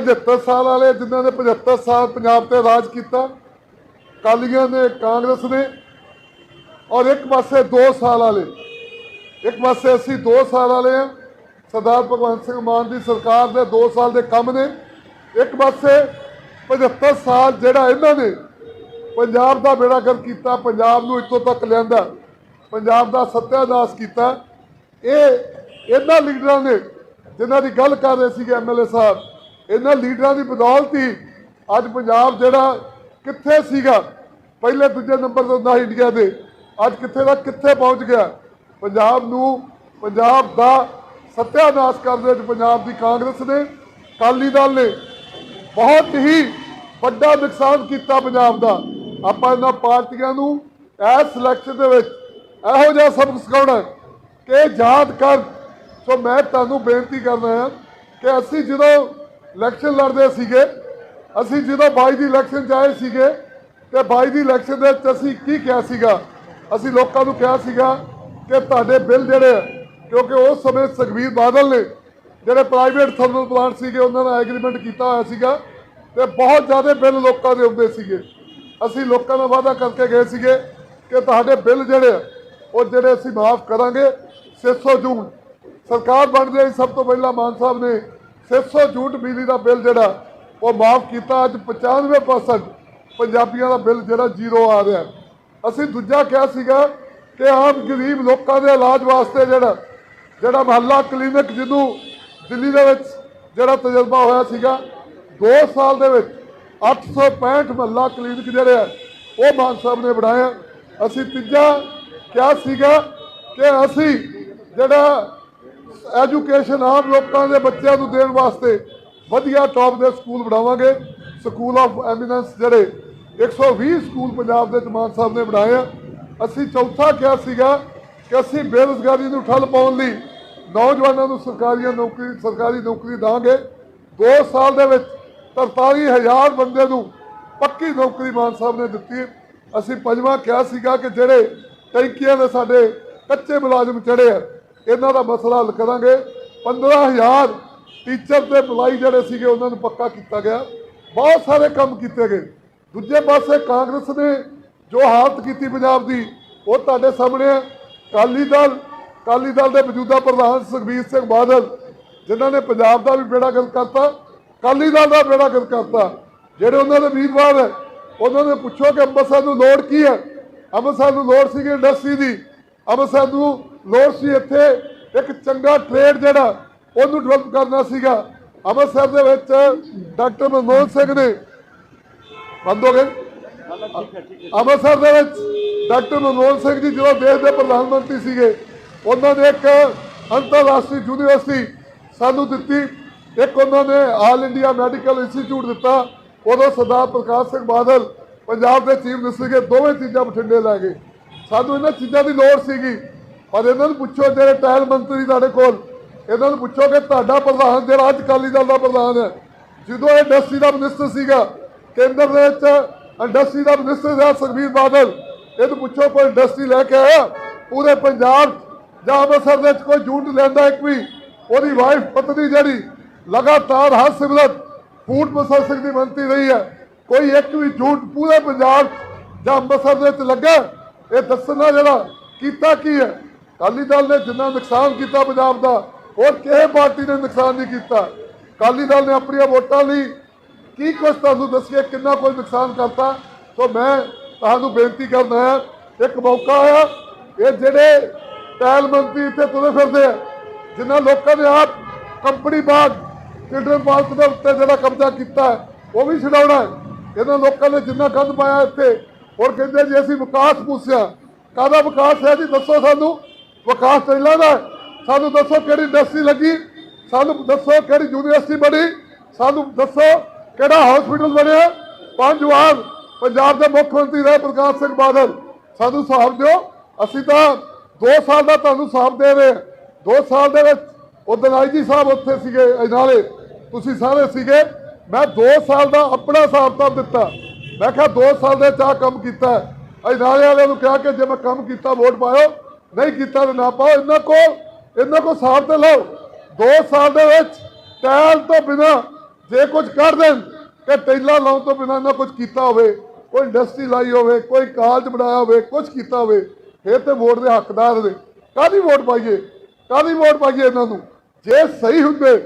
75 ਸਾਲ ਵਾਲੇ ਜਿਨ੍ਹਾਂ ਨੇ 75 ਸਾਲ ਪੰਜਾਬ ਤੇ ਰਾਜ ਕੀਤਾ ਕਾਲੀਆਂ ਨੇ, ਕਾਂਗਰਸ ਨੇ ਔਰ ਇੱਕ ਪਾਸੇ 2 ਸਾਲ ਵਾਲੇ, ਇੱਕ ਪਾਸੇ ਅਸੀਂ 2 ਸਾਲ ਵਾਲੇ ਆ ਸਰਦਾਰ ਭਗਵੰਤ ਸਿੰਘ ਮਾਨ ਦੀ ਸਰਕਾਰ ਦੇ 2 ਸਾਲ ਦੇ ਕੰਮ ਨੇ, ਇੱਕ ਪਾਸੇ 75 ਸਾਲ ਜਿਹੜਾ ਇਹਨਾਂ ਨੇ ਪੰਜਾਬ ਦਾ ਬੇੜਾ ਗਰਕ ਕੀਤਾ, ਪੰਜਾਬ ਨੂੰ ਇੱਥੋਂ ਤੱਕ ਲਿਆਂਦਾ, ਪੰਜਾਬ ਦਾ ਸੱਤਿਆਨਾਸ਼ ਕੀਤਾ, ਇਹ ਇਹਨਾਂ ਲੀਡਰਾਂ ਨੇ ਜਿਨ੍ਹਾਂ ਦੀ ਗੱਲ ਕਰ ਰਹੇ ਸੀਗੇ ਐਮਐਲਏ ਸਾਹਿਬ ਇਹਨਾਂ ਲੀਡਰਾਂ ਦੀ ਬਦੌਲਤ ਹੀ ਅੱਜ ਪੰਜਾਬ ਜਿਹੜਾ ਕਿੱਥੇ ਸੀਗਾ, ਪਹਿਲੇ ਦੂਜੇ ਨੰਬਰ ਤੇ ਹੁੰਦਾ ਇੰਡੀਆ ਦੇ, ਅੱਜ ਕਿੱਥੇ ਦਾ ਕਿੱਥੇ ਪਹੁੰਚ ਗਿਆ, ਪੰਜਾਬ ਨੂੰ, ਪੰਜਾਬ ਦਾ ਸੱਤਿਆਨਾਸ਼ ਕਰਨ ਦੇ ਵਿੱਚ ਪੰਜਾਬ ਦੀ ਕਾਂਗਰਸ ਨੇ, ਅਕਾਲੀ ਦਲ ਨੇ ਬਹੁਤ ਹੀ ਵੱਡਾ ਨੁਕਸਾਨ ਕੀਤਾ ਪੰਜਾਬ ਦਾ। ਆਪਾਂ ਇਹਨਾਂ ਪਾਰਟੀਆਂ ਨੂੰ ਇਸ ਇਲੈਕਸ਼ਨ ਦੇ ਵਿੱਚ ਇਹੋ ਜਿਹਾ ਸਬਕ ਸਿਖਾਉਣਾ ਕਿ ਯਾਦ ਕਰ। ਸੋ ਮੈਂ ਤੁਹਾਨੂੰ ਬੇਨਤੀ ਕਰਦਾ ਹਾਂ ਕਿ ਅਸੀਂ ਜਦੋਂ ਇਲੈਕਸ਼ਨ ਲੜਦੇ ਸੀਗੇ। ਅਸੀਂ ਜਦੋਂ 22 ਦੀ ਇਲੈਕਸ਼ਨ 'ਚ ਆਏ ਸੀਗੇ ਤੇ 22 ਦੀ ਇਲੈਕਸ਼ਨ ਦੇ ਵਿੱਚ ਅਸੀਂ ਕੀ ਕਿਹਾ ਸੀਗਾ? ਅਸੀਂ ਲੋਕਾਂ ਨੂੰ ਕਿਹਾ ਸੀਗਾ ਕਿ ਤੁਹਾਡੇ ਬਿੱਲ ਜਿਹੜੇ ਆ, ਕਿਉਂਕਿ ਉਸ ਸਮੇਂ ਸੁਖਬੀਰ ਬਾਦਲ ਨੇ ਜਿਹੜੇ ਪ੍ਰਾਈਵੇਟ ਥਰਮਲ ਪਲਾਂਟ ਸੀਗੇ ਉਹਨਾਂ ਨਾਲ ਐਗਰੀਮੈਂਟ ਕੀਤਾ ਹੋਇਆ ਸੀਗਾ ਤੇ ਬਹੁਤ ਜ਼ਿਆਦਾ ਬਿੱਲ ਲੋਕਾਂ ਦੇ ਆਉਂਦੇ ਸੀਗੇ। ਅਸੀਂ ਲੋਕਾਂ ਨਾਲ ਵਾਅਦਾ ਕਰਕੇ ਗਏ ਸੀਗੇ ਕਿ ਤੁਹਾਡੇ ਬਿੱਲ ਜਿਹੜੇ ਆ, ਉਹ ਜਿਹੜੇ ਅਸੀਂ ਮਾਫ ਕਰਾਂਗੇ। 600 ਜੂਨ ਸਰਕਾਰ ਬਣਦੇ ਸਭ ਤੋਂ ਪਹਿਲਾਂ ਮਾਨ ਸਾਹਿਬ ਨੇ 600 ਜੂਨ ਬਿਜਲੀ ਦਾ ਬਿੱਲ ਜਿਹੜਾ, ਉਹ ਮਾਫ ਕੀਤਾ। ਅੱਜ 95% ਪੰਜਾਬੀਆਂ ਦਾ ਬਿੱਲ ਜਿਹੜਾ ਜ਼ੀਰੋ ਆ ਰਿਹਾ। ਅਸੀਂ ਦੂਜਾ ਕਿਹਾ ਸੀਗਾ ਕਿ ਆਮ ਗਰੀਬ ਲੋਕਾਂ ਦੇ ਇਲਾਜ ਵਾਸਤੇ ਜਿਹੜਾ ਜਿਹੜਾ ਮਹੱਲਾ ਕਲੀਨਿਕ ਜਿਹਨੂੰ ਦਿੱਲੀ ਦੇ ਵਿੱਚ ਜਿਹੜਾ ਤਜਰਬਾ ਹੋਇਆ ਸੀਗਾ 2 ਸਾਲ ਦੇ ਵਿੱਚ 865 ਮਹੱਲਾ ਕਲੀਨਿਕ ਜਿਹੜੇ ਆ, ਉਹ ਮਾਨ ਸਾਹਿਬ ਨੇ ਬਣਾਇਆ ਅਸੀਂ ਤੀਜਾ ਕਿਹਾ ਸੀਗਾ ਕਿ ਅਸੀਂ ਜਿਹੜਾ ਐਜੂਕੇਸ਼ਨ ਆਮ ਲੋਕਾਂ ਦੇ ਬੱਚਿਆਂ ਨੂੰ ਦੇਣ ਵਾਸਤੇ ਵਧੀਆ ਟੌਪ ਦੇ ਸਕੂਲ ਬਣਾਵਾਂਗੇ। ਸਕੂਲ ਆਫ ਐਮੀਨੈਂਸ ਜਿਹੜੇ 120 ਸਕੂਲ ਪੰਜਾਬ ਦੇ ਮਾਨ ਸਾਹਿਬ ਨੇ ਬਣਾਏ ਆ। ਅਸੀਂ ਚੌਥਾ ਕਿਹਾ ਸੀਗਾ ਕਿ ਅਸੀਂ ਬੇਰੁਜ਼ਗਾਰੀ ਨੂੰ ਠੱਲ ਪਾਉਣ ਲਈ ਨੌਜਵਾਨਾਂ ਨੂੰ ਸਰਕਾਰੀ ਨੌਕਰੀ ਸਰਕਾਰੀ ਨੌਕਰੀ ਦਾਂਗੇ। 2 ਸਾਲ ਦੇ ਵਿੱਚ 43000 ਬੰਦੇ ਨੂੰ ਪੱਕੀ ਨੌਕਰੀ ਮਾਨ ਸਾਹਿਬ ਨੇ ਦਿੱਤੀ ਅਸੀਂ ਪੰਜਵਾਂ ਕਿਹਾ ਸੀਗਾ ਕਿ ਜਿਹੜੇ ਟੈਂਕੀਆਂ ਦੇ ਸਾਡੇ ਕੱਚੇ ਮੁਲਾਜ਼ਮ ਚੜੇ ਆ ਇਹਨਾਂ ਦਾ ਮਸਲਾ ਹੱਲ ਕਰਾਂਗੇ। 15000 ਟੀਚਰ ਤੇ ਬੁਲਾਈ ਜਿਹੜੇ ਸੀਗੇ, ਉਹਨਾਂ ਨੂੰ ਪੱਕਾ ਕੀਤਾ ਗਿਆ। ਬਹੁਤ ਸਾਰੇ ਕੰਮ ਕੀਤੇ ਗਏ। ਦੂਜੇ ਪਾਸੇ ਕਾਂਗਰਸ ਨੇ ਜੋ ਹਾਲਤ ਕੀਤੀ ਪੰਜਾਬ ਦੀ, ਉਹ ਤੁਹਾਡੇ ਸਾਹਮਣੇ ਹੈ। ਕਾਲੀ ਦਲ ਕਾਲੀ ਦਲ ਦੇ ਮੌਜੂਦਾ ਪ੍ਰਧਾਨ ਸੁਖਬੀਰ ਸਿੰਘ ਬਾਦਲ, ਜਿਨ੍ਹਾਂ ਨੇ ਪੰਜਾਬ ਦਾ ਵੀ ਬੇੜਾ ਗਰਕ ਕਰਤਾ ਕਾਲੀ ਦਲ ਦਾ ਬੇੜਾ ਗਰਕ ਕਰਤਾ। ਜਿਹੜੇ ਉਹਨਾਂ ਦੇ ਉਮੀਦਵਾਰ ਹੈ, ਉਹਨਾਂ ਨੇ ਪੁੱਛੋ ਕਿ ਅੰਮ੍ਰਿਤਸਰ ਨੂੰ ਲੋੜ ਕੀ ਹੈ? ਅੰਮ੍ਰਿਤਸਰ ਨੂੰ ਲੋੜ ਸੀਗੀ ਇੰਡਸਟਰੀ ਦੀ। ਅੰਮ੍ਰਿਤਸਰ ਨੂੰ ਲੋੜ ਸੀ ਇੱਥੇ ਇੱਕ ਚੰਗਾ ਟ੍ਰੇਡ ਜਿਹੜਾ, ਉਹਨੂੰ ਡਿਵੈਲਪ ਕਰਨਾ ਸੀਗਾ। ਅੰਮ੍ਰਿਤਸਰ ਦੇ ਵਿੱਚ ਡਾਕਟਰ ਮਨਮੋਹਨ ਸਿੰਘ ਨੇ। ਬੰਦ ਹੋ ਗਏ? ਅੰਮ੍ਰਿਤਸਰ ਦੇ ਵਿੱਚ ਡਾਕਟਰ ਮਨਮੋਹਨ ਸਿੰਘ ਜੀ, ਜਦੋਂ ਦੇਸ਼ ਦੇ ਪ੍ਰਧਾਨ ਮੰਤਰੀ ਸੀਗੇ, ਉਹਨਾਂ ਨੇ ਇੱਕ ਅੰਤਰਰਾਸ਼ਟਰੀ ਯੂਨੀਵਰਸਿਟੀ ਸਾਨੂੰ ਦਿੱਤੀ। ਇੱਕ ਉਹਨਾਂ ਨੇ ਆਲ ਇੰਡੀਆ ਮੈਡੀਕਲ ਇੰਸਟੀਚਿਊਟ ਦਿੱਤਾ। ਉਦੋਂ ਸਰਦਾਰ ਪ੍ਰਕਾਸ਼ ਸਿੰਘ ਬਾਦਲ ਪੰਜਾਬ ਦੇ ਚੀਫ ਮਿਨਿਸਟਰ ਸੀਗੇ, ਦੋਵੇਂ ਚੀਜ਼ਾਂ ਬਠਿੰਡੇ ਲੈ ਗਏ। ਸਾਨੂੰ ਇਹਨਾਂ ਚੀਜ਼ਾਂ ਦੀ ਲੋੜ ਸੀਗੀ। ਪਰ ਇਹਨਾਂ ਨੂੰ ਪੁੱਛੋ, ਜਿਹੜੇ ਟਾਇਲ ਮੰਤਰੀ ਤੁਹਾਡੇ ਕੋਲ, ਇਹਨਾਂ ਨੂੰ ਪੁੱਛੋ ਕਿ ਤੁਹਾਡਾ ਪ੍ਰਧਾਨ ਜਿਹੜਾ ਅੱਜ ਅਕਾਲੀ ਦਲ ਦਾ ਪ੍ਰਧਾਨ ਹੈ, ਜਦੋਂ ਇਹ ਇੰਡਸਟਰੀ ਦਾ ਮਿਨਿਸਟਰ ਸੀਗਾ, ਕੇਂਦਰ ਦੇ ਵਿੱਚ ਇੰਡਸਟਰੀ ਦਾ ਮਿਨਿਸਟਰ ਸੀ ਸੁਖਬੀਰ ਬਾਦਲ, ਇਹਨੂੰ ਪੁੱਛੋ ਕੋਈ ਇੰਡਸਟਰੀ ਲੈ ਕੇ ਆਇਆ, ਪੂਰੇ ਪੰਜਾਬ 'ਚ ਜਾਂ ਅੰਮ੍ਰਿਤਸਰ ਦੇ ਵਿੱਚ ਕੋਈ ਜੂਟ ਲੈਂਦਾ ਇੱਕ ਵੀ, ਉਹਦੀ ਵਾਈਫ ਪਤਨੀ ਜਿਹੜੀ, ਲਗਾਤਾਰ ਹਰ ਸਿਮਰਤ ਫੂਡ ਪ੍ਰੋਸੈਸਿੰਗ ਦੀ ਮੰਤਰੀ ਰਹੀ ਹੈ। ਕੋਈ ਇੱਕ ਵੀ ਜੂਟ ਪੂਰੇ ਪੰਜਾਬ 'ਚ ਜਾਂ ਅੰਮ੍ਰਿਤਸਰ ਦੇ ਵਿੱਚ ਲੱਗਾ ਇਹ ਦੱਸਣਾ ਜਿਹੜਾ ਕੀਤਾ ਕੀ ਹੈ? ਅਕਾਲੀ ਦਲ ਨੇ ਜਿੰਨਾ ਨੁਕਸਾਨ ਕੀਤਾ ਪੰਜਾਬ ਦਾ, ਹੋਰ ਕਿਸੇ ਪਾਰਟੀ ਨੇ ਨੁਕਸਾਨ ਨਹੀਂ ਕੀਤਾ। ਅਕਾਲੀ ਦਲ ਨੇ ਆਪਣੀਆਂ ਵੋਟਾਂ ਲਈ ਕੀ ਕੁਛ ਤੁਹਾਨੂੰ ਦੱਸਿਆ ਕਿੰਨਾ ਕੋਈ ਨੁਕਸਾਨ ਕਰਤਾ? ਸੋ ਮੈਂ ਤੁਹਾਨੂੰ ਬੇਨਤੀ ਕਰਦਾ ਹਾਂ, ਇੱਕ ਮੌਕਾ ਆ ਇਹ ਜਿਹੜੇ ਟੈਲ ਮੰਤਰੀ ਇੱਥੇ ਤੁਰੇ ਫਿਰਦੇ ਆ, ਜਿਨ੍ਹਾਂ ਲੋਕਾਂ ਨੇ ਆਪ ਕੰਪਨੀ ਬਾਗ ਚਿਲਡਰਨ ਪਾਰਕ ਦੇ ਉੱਤੇ ਜਿਹੜਾ ਕਬਜ਼ਾ ਕੀਤਾ ਉਹ ਵੀ ਛਡਾਉਣਾ ਇਹਨਾਂ ਲੋਕਾਂ ਨੇ ਜਿੰਨਾ ਗੰਦ ਪਾਇਆ ਇੱਥੇ ਹੋਰ ਕਹਿੰਦੇ ਜੇ ਅਸੀਂ ਵਿਕਾਸ ਪੁੱਛਿਆ। ਕਾਹਦਾ ਵਿਕਾਸ ਹੈ ਜੀ? ਦੱਸੋ ਸਾਨੂੰ। ਵਿਕਾਸ ਚੱਲਦਾ ਦਾ ਸਾਨੂੰ ਦੱਸੋ ਕਿਹੜੀ ਇੰਡਸਟਰੀ ਲੱਗੀ। ਸਾਨੂੰ ਦੱਸੋ ਕਿਹੜੀ ਯੂਨੀਵਰਸਿਟੀ ਬਣੀ। ਸਾਨੂੰ ਦੱਸੋ ਕਿਹੜਾ ਹਸਪੀਟਲ ਬਣਿਆ। ਪੰਜ ਵਾਰ ਪੰਜਾਬ ਦੇ ਮੁੱਖ ਮੰਤਰੀ ਰਹੇ ਪ੍ਰਕਾਸ਼ ਸਿੰਘ ਬਾਦਲ। ਸਾਨੂੰ ਹਿਸਾਬ ਦਿਓ। ਅਸੀਂ ਤਾਂ 2 ਸਾਲ ਦਾ ਤੁਹਾਨੂੰ ਹਿਸਾਬ ਦੇ ਰਹੇ 2 ਸਾਲ ਦੇ ਵਿੱਚ ਉਦੋਂ ਆਈਜੀ ਸਾਹਿਬ ਉੱਥੇ ਸੀਗੇ ਨਾਲੇ। ਤੁਸੀਂ ਸਾਰੇ ਸੀਗੇ। ਮੈਂ 2 ਸਾਲ ਦਾ ਆਪਣਾ ਹਿਸਾਬ ਤਾਂ ਦਿੱਤਾ। ਮੈਂ ਕਿਹਾ 2 ਸਾਲ ਦੇ ਚਾਹ ਕੰਮ ਕੀਤਾ ਅਜਨਾਲੇ ਵਾਲਿਆਂ ਨੂੰ ਕਿਹਾ ਕਿ ਜੇ ਮੈਂ ਕੰਮ ਕੀਤਾ, ਵੋਟ ਪਾਇਓ। ਨਹੀਂ ਕੀਤਾ ਤਾਂ ਨਾ ਪਾਓ। ਇਹਨਾਂ ਕੋਲ ਇਹਨਾਂ ਕੋਲ ਹਿਸਾਬ ਤੇ ਲਓ। 2 ਸਾਲ ਦੇ ਵਿੱਚ ਟੈਲ ਤੋਂ ਬਿਨਾ ਜੇ ਕੁਝ ਕਰ ਦੇਣ ਕਿ ਟੈਲਾ ਲਾਉਣ ਤੋਂ ਬਿਨਾਂ ਨਾ ਕੁਝ ਕੀਤਾ ਹੋਵੇ। ਕੋਈ ਇੰਡਸਟਰੀ ਲਾਈ ਹੋਵੇ, ਕੋਈ ਕਾਲਜ ਬਣਾਇਆ ਹੋਵੇ, ਕੁਝ ਕੀਤਾ ਹੋਵੇ, ਫਿਰ ਤੇ ਵੋਟ ਦੇ ਹੱਕਦਾਰ ਨੇ। ਕਾਹਦੀ ਵੋਟ ਪਾਈਏ? ਕਾਹਦੀ ਵੋਟ ਪਾਈਏ ਇਹਨਾਂ ਨੂੰ? ਜੇ ਸਹੀ ਹੁੰਦੇ,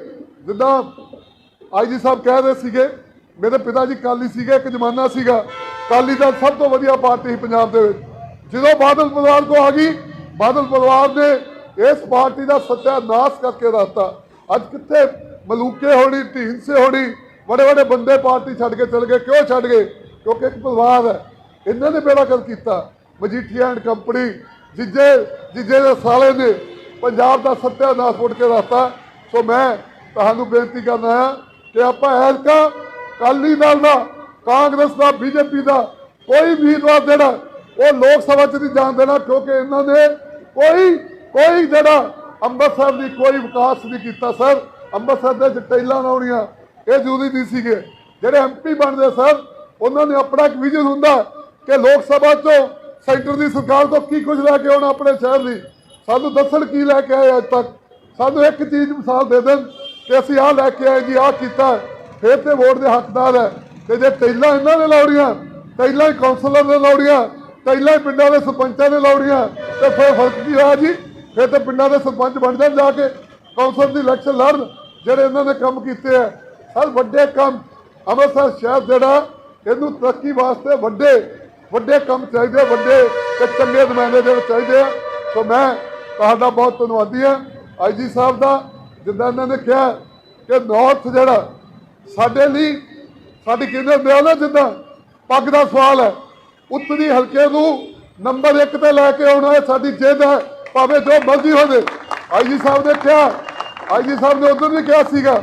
ਜਿੱਦਾਂ ਆਈਜੀ ਸਾਹਿਬ ਕਹਿ ਰਹੇ ਸੀਗੇ ਮੇਰੇ ਪਿਤਾ ਜੀ ਕਾਲੀ ਸੀਗੇ, ਇੱਕ ਜ਼ਮਾਨਾ ਸੀਗਾ। ਕਾਲੀ ਦਾ ਸਭ ਤੋਂ ਵਧੀਆ ਪਾਰਟੀ ਸੀ ਪੰਜਾਬ ਦੇ ਵਿੱਚ। ਜਦੋਂ ਬਾਦਲ ਪਰਿਵਾਰ ਕੋ ਆ ਗਈ, ਬਾਦਲ ਪਰਿਵਾਰ ਨੇ ਇਸ ਪਾਰਟੀ ਦਾ ਸੱਤਿਆਨਾਸ਼ ਕਰਕੇ ਰੱਖਤਾ ਅੱਜ ਕਿੱਥੇ ਮਲੂਕੇ ਹੋਣੀ ਢੀਂਸੇ ਹੋਣੀ ਬੜੇ ਬੜੇ ਬੰਦੇ ਪਾਰਟੀ ਛੱਡ ਕੇ ਚਲੇ ਗਏ। ਕਿਉਂ ਛੱਡ ਗਏ? ਕਿਉਂਕਿ ਇੱਕ ਪਰਿਵਾਰ ਹੈ। ਇਹਨਾਂ ਨੇ ਬੇੜਾ ਕਰ ਕੀਤਾ। ਮਜੀਠੀਆ ਐਂਡ ਕੰਪਨੀ, ਜਿੱਜੇ ਜਿੱਜੇ ਦੇ ਸਾਲੇ ਨੇ ਪੰਜਾਬ ਦਾ ਸੱਤਿਆਨਾਸ਼ ਉੱਡ ਕੇ ਰੱਖਤਾ ਸੋ ਮੈਂ ਤੁਹਾਨੂੰ ਬੇਨਤੀ ਕਰਨਾ ਹੈ ਕਿ ਆਪਾਂ ਐਲਕਾ ਅਕਾਲੀ ਦਲ ਦਾ, ਕਾਂਗਰਸ ਦਾ, ਬੀਜੇਪੀ ਦਾ ਕੋਈ ਉਮੀਦਵਾਰ ਜਿਹੜਾ ਉਹ ਲੋਕ ਸਭਾ ਚ ਨਹੀਂ ਜਾਣ ਦੇਣਾ ਕਿਉਂਕਿ ਇਹਨਾਂ ਨੇ ਕੋਈ ਕੋਈ ਜਿਹੜਾ ਅੰਮ੍ਰਿਤਸਰ ਦੀ ਕੋਈ ਵਿਕਾਸ ਨਹੀਂ ਕੀਤਾ, ਸਰ। ਅੰਮ੍ਰਿਤਸਰ ਦੇ ਚ ਟੈਲਾਂ ਲਾਉਣੀਆਂ, ਇਹ ਜ਼ਰੂਰੀ ਨਹੀਂ ਸੀਗੇ। ਜਿਹੜੇ ਐਮਪੀ ਬਣਦੇ, ਸਰ, ਉਹਨਾਂ ਨੇ ਆਪਣਾ ਇੱਕ ਵਿਜ਼ਨ ਹੁੰਦਾ ਕਿ ਲੋਕ ਸਭਾ ਚੋਂ ਸੈਂਟਰ ਦੀ ਸਰਕਾਰ ਤੋਂ ਕੀ ਕੁਝ ਲੈ ਕੇ ਆਉਣਾ ਆਪਣੇ ਸ਼ਹਿਰ ਲਈ। ਸਾਨੂੰ ਦੱਸਣ ਕੀ ਲੈ ਕੇ ਆਏ ਅੱਜ ਤੱਕ। ਸਾਨੂੰ ਇੱਕ ਚੀਜ਼ ਮਿਸਾਲ ਦੇ ਦੇਣ ਕਿ ਅਸੀਂ ਆਹ ਲੈ ਕੇ ਆਏ ਜੀ, ਆਹ ਕੀਤਾ। ਫਿਰ ਤੇ ਵੋਟ ਦੇ ਹੱਕਦਾਰ ਹੈ। ਤੇ ਜੇ ਟੈਲਾਂ ਇਹਨਾਂ ਨੇ ਲਾਉਣੀਆਂ ਟੈਲਾਂ ਹੀ ਕੌਂਸਲਰ ਨੇ ਲਾਉਣੀਆਂ ਟੈਲਾਂ ਹੀ ਪਿੰਡਾਂ ਦੇ ਸਰਪੰਚਾਂ ਨੇ ਲਾਉਣੀਆਂ ਤੇ ਫਿਰ ਫ਼ਰਕ ਕੀ ਹੋਇਆ ਜੀ? ਫਿਰ ਤੇ ਪਿੰਡਾਂ ਦੇ ਸਰਪੰਚ ਬਣ ਜਾਣ ਜਾ ਕੇ ਕੌਂਸਲ ਦੀ ਇਲੈਕਸ਼ਨ ਲੜਨ ਜਿਹੜੇ ਇਹਨਾਂ ਨੇ ਕੰਮ ਕੀਤੇ ਆ। ਹਰ ਵੱਡੇ ਕੰਮ ਅੰਮ੍ਰਿਤਸਰ ਸ਼ਹਿਰ ਜਿਹੜਾ ਇਹਨੂੰ ਤਰੱਕੀ ਵਾਸਤੇ ਵੱਡੇ ਵੱਡੇ ਕੰਮ ਚਾਹੀਦੇ ਆ, ਵੱਡੇ ਤੇ ਚੰਗੇ ਨੁਮਾਇੰਦੇ ਜਿਹੜੇ ਚਾਹੀਦੇ ਆ। ਸੋ ਮੈਂ ਤੁਹਾਡਾ ਬਹੁਤ ਧੰਨਵਾਦੀ ਹਾਂ ਆਈਜੀ ਸਾਹਿਬ ਦਾ ਜਿੱਦਾਂ ਇਹਨਾਂ ਨੇ ਕਿਹਾ ਕਿ ਨਾਰਥ ਜਿਹੜਾ ਸਾਡੇ ਲਈ ਸਾਡੀ ਕਹਿੰਦੇ ਹੁੰਦੇ ਨਾ ਜਿੱਦਾਂ ਪੱਗ ਦਾ ਸਵਾਲ ਹੈ। ਉੱਤਰੀ ਹਲਕੇ ਨੂੰ ਨੰਬਰ 1 ਤੇ ਲੈ ਕੇ ਆਉਣਾ ਇਹ ਸਾਡੀ ਜਿੱਦ ਹੈ, ਭਾਵੇਂ ਜੋ ਮਰਜ਼ੀ ਹੋਵੇ ਆਈਜੀ ਸਾਹਿਬ ਨੇ ਕਿਹਾ, ਆਈਜੀ ਸਾਹਿਬ ਨੇ ਉਦੋਂ ਵੀ ਕਿਹਾ ਸੀਗਾ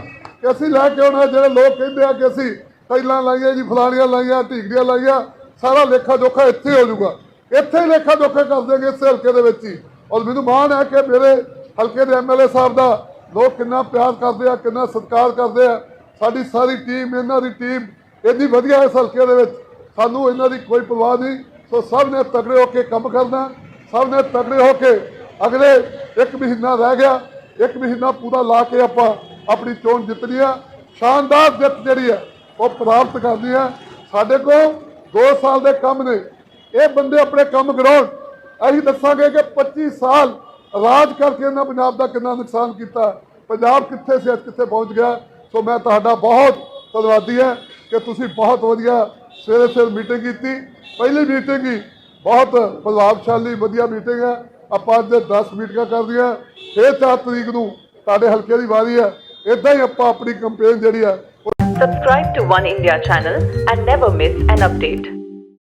ਕਿ ਅਸੀਂ ਲੈ ਕੇ ਆਉਣਾ ਜਿਹੜੇ ਲੋਕ ਕਹਿੰਦੇ ਆ ਕਿ ਅਸੀਂ ਟੈਲਾਂ ਲਾਈਆਂ ਜੀ, ਫਲਾਣੀਆਂ ਲਾਈਆਂ, ਢੀਗੜੀਆਂ ਲਾਈਆਂ, ਸਾਰਾ ਲੇਖਾ ਜੋਖਾ ਇੱਥੇ ਹੋ ਜਾਊਗਾ। ਇੱਥੇ ਲੇਖਾ ਜੋਖਾ ਕਰ ਦੇਗੇ ਇਸ ਹਲਕੇ ਦੇ ਵਿੱਚ ਹੀ। ਔਰ ਮੈਨੂੰ ਮਾਣ ਹੈ ਕਿ ਮੇਰੇ ਹਲਕੇ ਦੇ ਐਮਐਲਏ ਸਾਹਿਬ ਦਾ ਲੋਕ ਕਿੰਨਾ ਪਿਆਰ ਕਰਦੇ ਆ, ਕਿੰਨਾ ਸਤਿਕਾਰ ਕਰਦੇ ਆ। ਸਾਡੀ ਸਾਰੀ ਟੀਮ ਇਹਨਾਂ ਦੀ ਟੀਮ ਇੰਨੀ ਵਧੀਆ ਇਸ ਹਲਕੇ ਦੇ ਵਿੱਚ। ਸਾਨੂੰ ਇਹਨਾਂ ਦੀ ਕੋਈ ਪਰਵਾਹ ਨਹੀਂ। ਸੋ ਸਭ ਨੇ ਤਗੜੇ ਹੋ ਕੇ ਕੰਮ ਕਰਨਾ। ਸਭ ਨੇ ਤਗੜੇ ਹੋ ਕੇ ਅਗਲੇ ਇੱਕ ਮਹੀਨਾ ਰਹਿ ਗਿਆ। ਇੱਕ ਮਹੀਨਾ ਪੂਰਾ ਲਾ ਕੇ ਆਪਾਂ ਆਪਣੀ ਚੋਣ ਜਿੱਤਣੀ ਆ। ਸ਼ਾਨਦਾਰ ਜਿੱਤ ਜਿਹੜੀ ਹੈ, ਉਹ ਪ੍ਰਾਪਤ ਕਰਨੀ ਹੈ। ਸਾਡੇ ਕੋਲ 2 ਸਾਲ ਦੇ ਕੰਮ ਨੇ। ਇਹ ਬੰਦੇ ਆਪਣੇ ਕੰਮ ਕਰਾਉਣ। ਅਸੀਂ ਦੱਸਾਂਗੇ ਕਿ 25 ਸਾਲ ਰਾਜ ਕਰਕੇ ਇਹਨਾਂ ਪੰਜਾਬ ਦਾ ਕਿੰਨਾ ਨੁਕਸਾਨ ਕੀਤਾ। ਪੰਜਾਬ ਕਿੱਥੇ ਸੀ, ਅੱਜ ਕਿੱਥੇ ਪਹੁੰਚ ਗਿਆ। ਸੋ ਮੈਂ ਤੁਹਾਡਾ ਬਹੁਤ ਧੰਨਵਾਦੀ ਹਾਂ ਕਿ ਤੁਸੀਂ ਬਹੁਤ ਵਧੀਆ ਸਵੇਰੇ ਸਵੇਰ ਮੀਟਿੰਗ ਕੀਤੀ। ਪਹਿਲੀ ਮੀਟਿੰਗ ਹੀ ਬਹੁਤ ਪ੍ਰਭਾਵਸ਼ਾਲੀ ਵਧੀਆ ਮੀਟਿੰਗ ਹੈ। ਆਪਾਂ ਅੱਜ 10 ਮੀਟਿੰਗਾਂ ਕਰਦੀਆਂ ਫਿਰ 4 ਤਰੀਕ ਨੂੰ ਤੁਹਾਡੇ ਹਲਕੇ ਦੀ ਵਾਰੀ ਹੈ। ਇਦਾਂ ਹੀ ਆਪਾਂ ਆਪਣੀ ਕੰਪੇਨ ਜਿਹੜੀ ਹੈ, ਉਹ Subscribe to One India channel and never miss an.